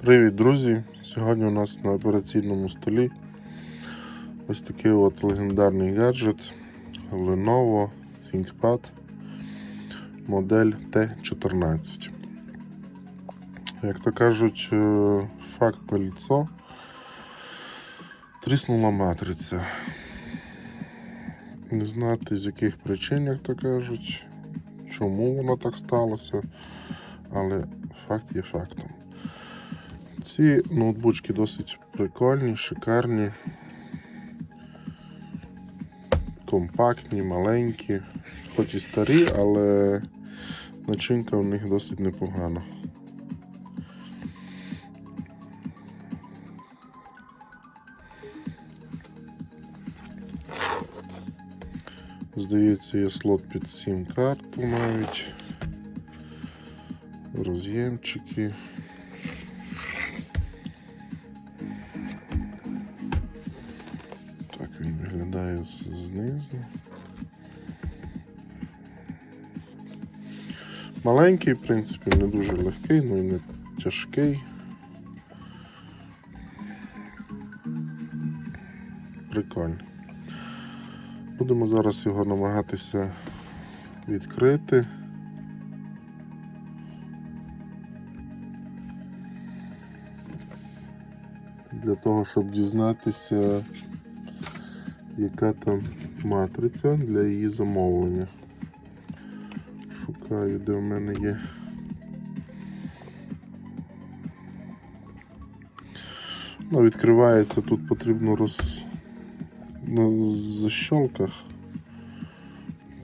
Привіт, друзі! Сьогодні у нас на операційному столі ось такий от легендарний гаджет Lenovo ThinkPad модель T14. Як то кажуть, е, факт на ліцо тріснула матриця. Не знати з яких причин, як то кажуть, чому воно так сталося, але факт є фактом. Ці ноутбучки досить прикольні, шикарні, компактні, маленькі, хоч і старі, але начинка в них досить непогана. Здається, є слот під сім карту навіть. Роз'ємчики. Виглядає знизу. Маленький, в принципі, не дуже легкий, ну і не тяжкий. Прикольно. Будемо зараз його намагатися відкрити. Для того, щоб дізнатися, яка там матриця для її замовлення. Шукаю, де в мене є. Ну, відкривається, тут потрібно роз... на защолках.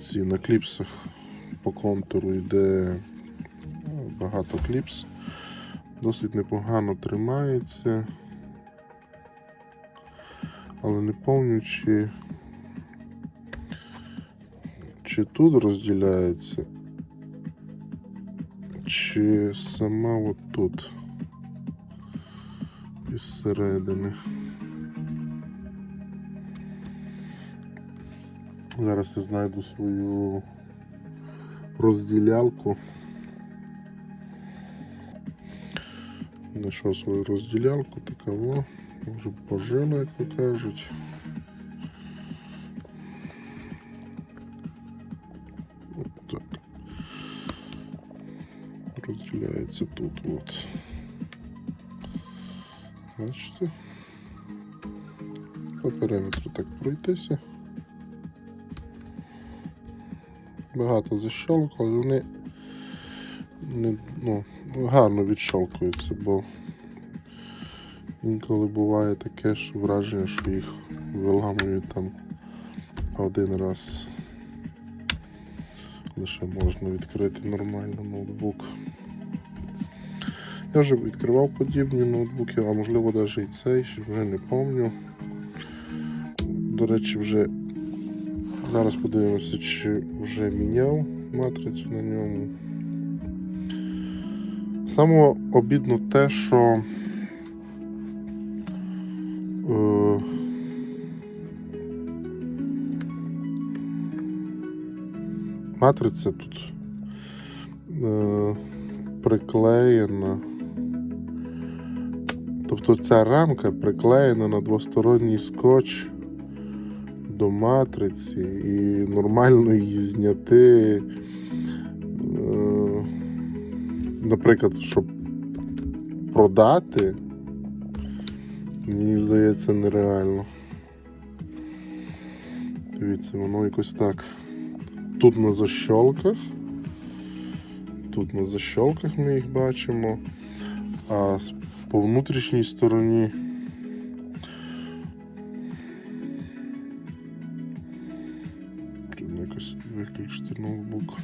Ці на кліпсах по контуру йде ну, багато кліпс. Досить непогано тримається. Але не пам'ятаю, чи, чи тут розділяється, чи сама от тут із середини. Зараз я знайду свою розділялку. Знайшов свою розділялку, такого. Може пожила, як то кажуть. Так. Розділяється тут от. Бачите? По периметру так пройтися. Багато защолок, але вони не, ну, гарно відщолкуються, бо Інколи буває таке що враження, що їх виламують там один раз. Лише можна відкрити нормально ноутбук. Я вже відкривав подібні ноутбуки, а можливо навіть і цей, ще вже не пам'ятаю. До речі, вже зараз подивимося, чи вже міняв матрицю на ньому. Саме обідно те, що Матриця тут е, приклеєна. Тобто ця рамка приклеєна на двосторонній скотч до матриці і нормально її зняти. Е, наприклад, щоб продати. Мені здається нереально. Дивіться, воно якось так. Тут на защолках. Тут на защолках ми їх бачимо. А по внутрішній стороні. тут якось виключити ноутбук.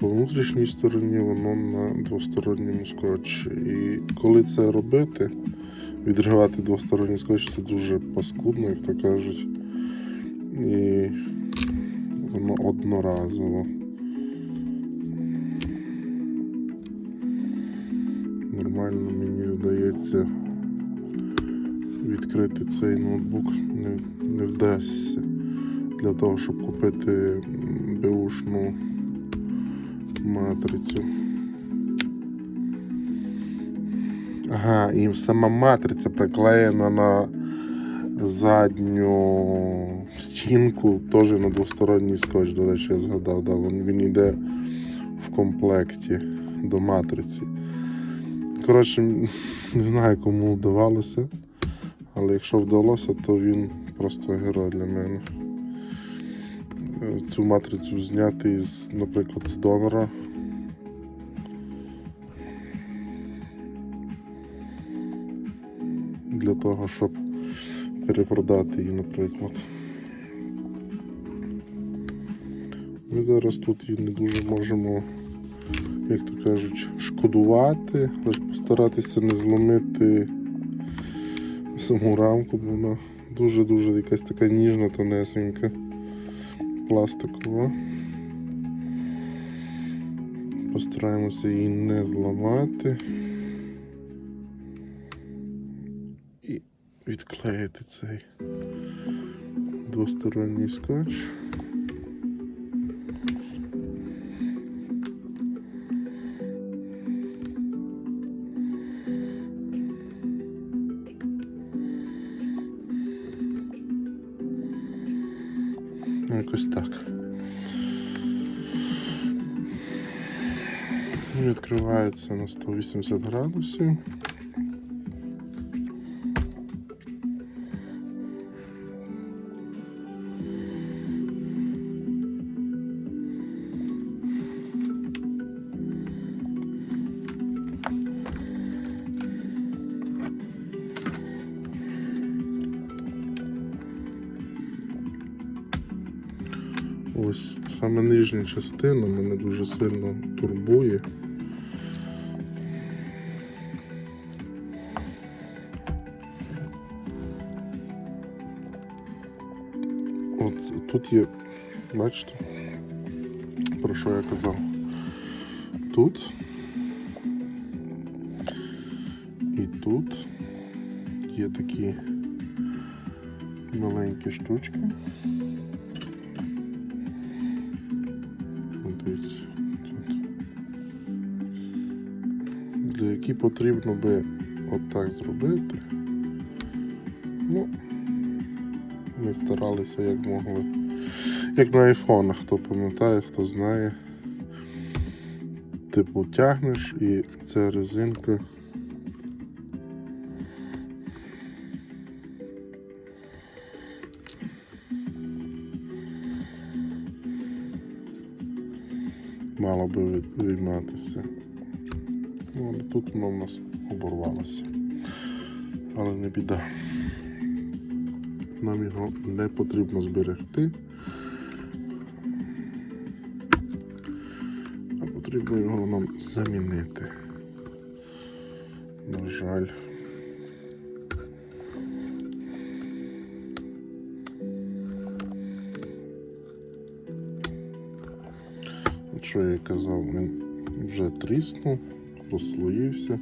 По внутрішній стороні воно на двосторонньому скотчі. І коли це робити, відривати двосторонній скотч це дуже паскудно, як то кажуть. І воно одноразово. Нормально мені вдається відкрити цей ноутбук не, не вдасться для того, щоб купити беушну матрицю. Ага, і сама матриця приклеєна на задню стінку, теж на двосторонній скотч, до речі, я згадав, да, він, йде в комплекті до матриці. Коротше, не знаю, кому вдавалося, але якщо вдалося, то він просто герой для мене. Цю матрицю зняти із, наприклад, з донора. Для того, щоб перепродати її, наприклад. Ми зараз тут її не дуже можемо, як то кажуть, шкодувати, лише постаратися не зломити саму рамку, бо вона дуже-дуже якась така ніжна, тонесенька, пластикова. Постараємося її не зламати. І відклеїти цей двосторонній скотч. Якось так. І Відкривається на 180 градусів. Ось саме нижня частина мене дуже сильно турбує. От тут є, бачите, про що я казав? Тут і тут є такі маленькі штучки. Які потрібно би отак зробити. Ну, ми старалися як могли. Як на айфонах, хто пам'ятає, хто знає. Типу тягнеш і ця резинка. мало би вийматися. Але тут воно в нас оборвалося. Але не біда. Нам його не потрібно зберегти. А потрібно його нам замінити. На жаль. Що я казав, він вже тріснув, розслоївся.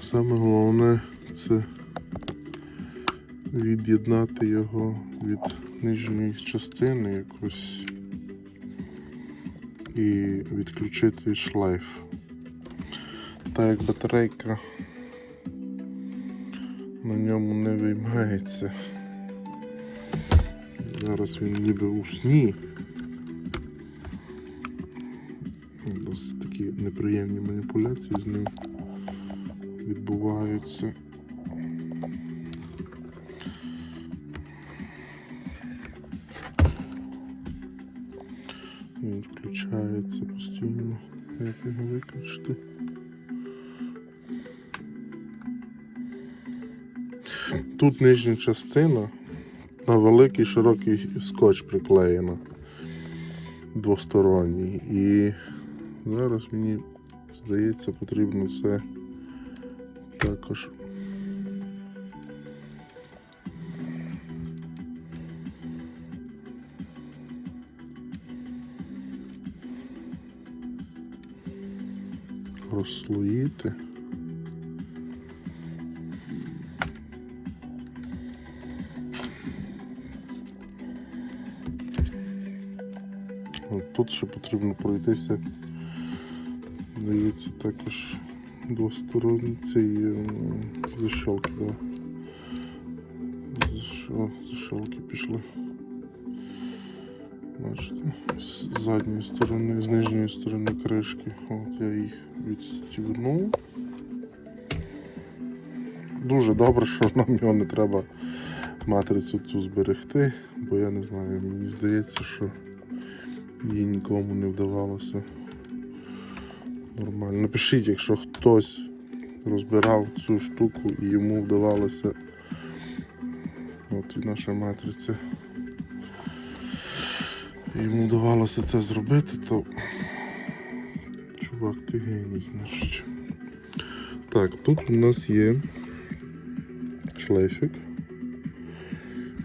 Саме головне це від'єднати його від нижньої частини якось і відключити шлейф. Так як батарейка на ньому не виймається. Зараз він ніби у сні. Досить такі неприємні маніпуляції з ним відбуваються. Він включається постійно. Як його виключити? Тут нижня частина на великий широкий скотч приклеєна двосторонній. І зараз мені здається потрібно це також. розслоїти. Тут ще потрібно пройтися. Здається, також двосторонні цієї м, защолки, да. Защолки пішли. Бачите, з задньої сторони, з нижньої сторони кришки. От я їх відстібнув. Дуже добре, що нам його не треба матрицю цю зберегти, бо я не знаю, мені здається, що їй нікому не вдавалося нормально. Напишіть, якщо хтось розбирав цю штуку і йому вдавалося. От і наша матриця. Йому вдавалося це зробити, то чувак, ти геній, значить. Так, тут у нас є шлейфик.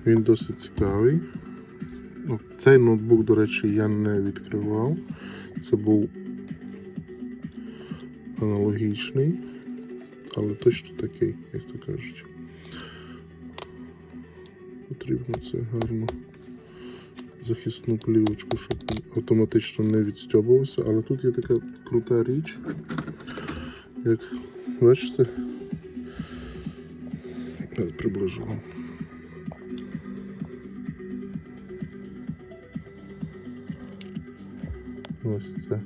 Він досить цікавий. Цей ноутбук, до речі, я не відкривав. Це був аналогічний, але точно такий, як то кажуть. Потрібно це гарно захисну плівочку, щоб автоматично не відстьобувався. Але тут є така крута річ, як бачите, я приближу вам. Ось це.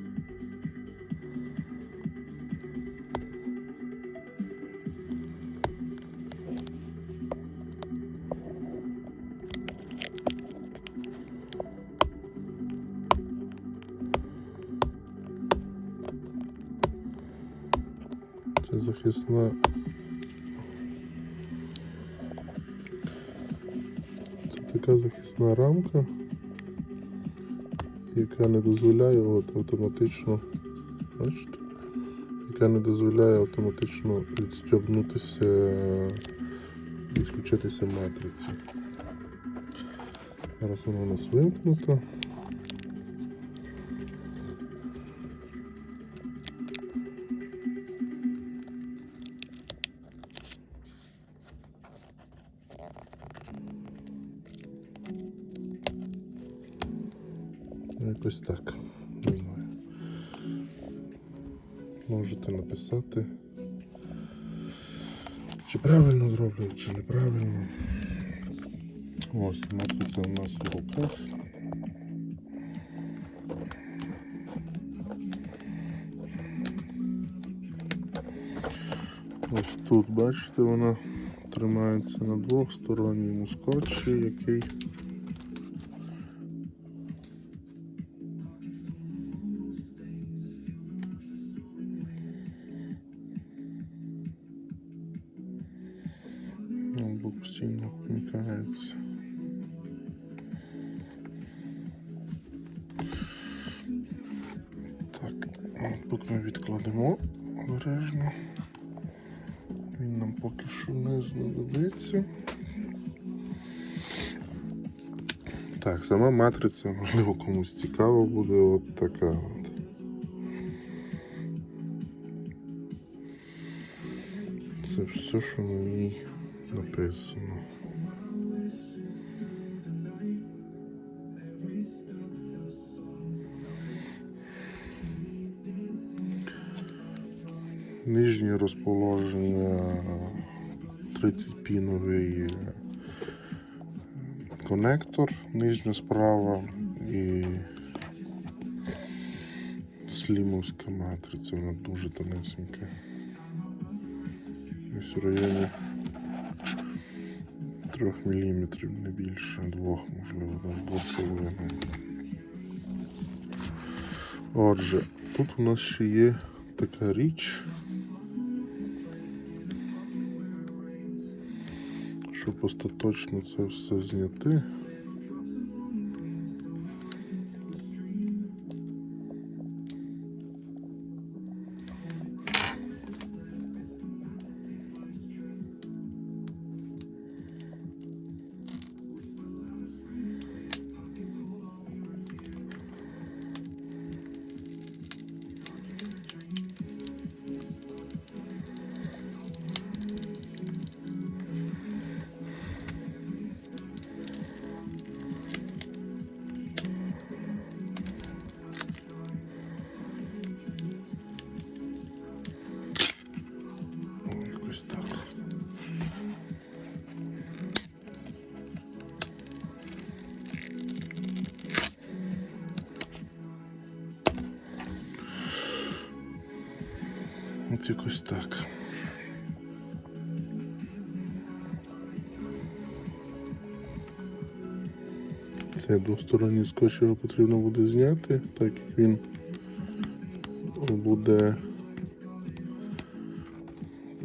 Захисна. Це така захисна рамка, яка не дозволяє от автоматично. Бачите? Яка не дозволяє автоматично відстібнутися, відключитися матриці. Зараз вона у нас вимкнута. Правильно зроблю, чи неправильно. Ось матриця у нас в руках. Ось тут, бачите, вона тримається на двох сторонньому скотчі, який ми відкладемо обережно. Він нам поки що не знадобиться. Так, сама матриця, можливо, комусь цікаво буде от така. Це все, що на ній написано. Нижнє розположення 30-піновий конектор, нижня справа і слімовська матриця, вона дуже тонесенька. Ось в районі 3 мм, не більше, двох, можливо, навіть 2,5. Отже, тут у нас ще є така річ. Щоб остаточно це все зняти. От якось так. Це двосторонній скотч його потрібно буде зняти, так як він буде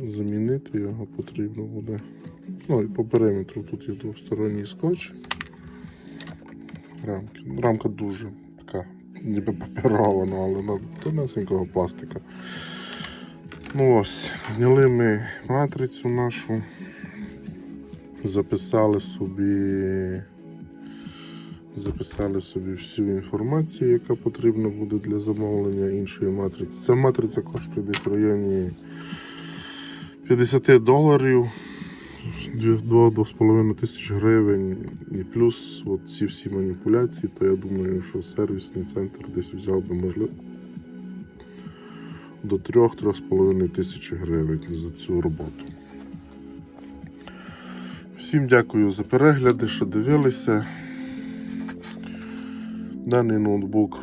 замінити його потрібно буде. Ну і по периметру тут є двосторонній скотч. Рамки. Рамка дуже така, ніби паперована, але на тонесенького пластика. Ну ось, зняли ми матрицю нашу, записали собі, записали собі всю інформацію, яка потрібна буде для замовлення іншої матриці. Ця матриця коштує десь в районі 50 доларів. 2-2,5 тисяч гривень і плюс от ці всі маніпуляції, то я думаю, що сервісний центр десь взяв би можливо до 3-3,5 тисячі гривень за цю роботу. Всім дякую за перегляди, що дивилися. Даний ноутбук.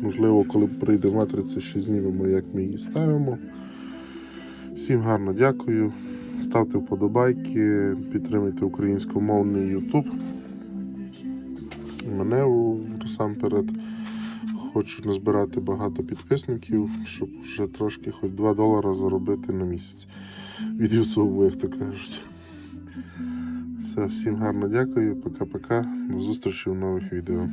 Можливо, коли прийде матриця, ще знімемо, як ми її ставимо. Всім гарно дякую. Ставте вподобайки, підтримуйте українськомовний YouTube. Мене насамперед хочу назбирати багато підписників, щоб вже трошки хоч 2 долара заробити на місяць від YouTube, як то кажуть. Все, всім гарно дякую, пока-пока. До зустрічі в нових відео.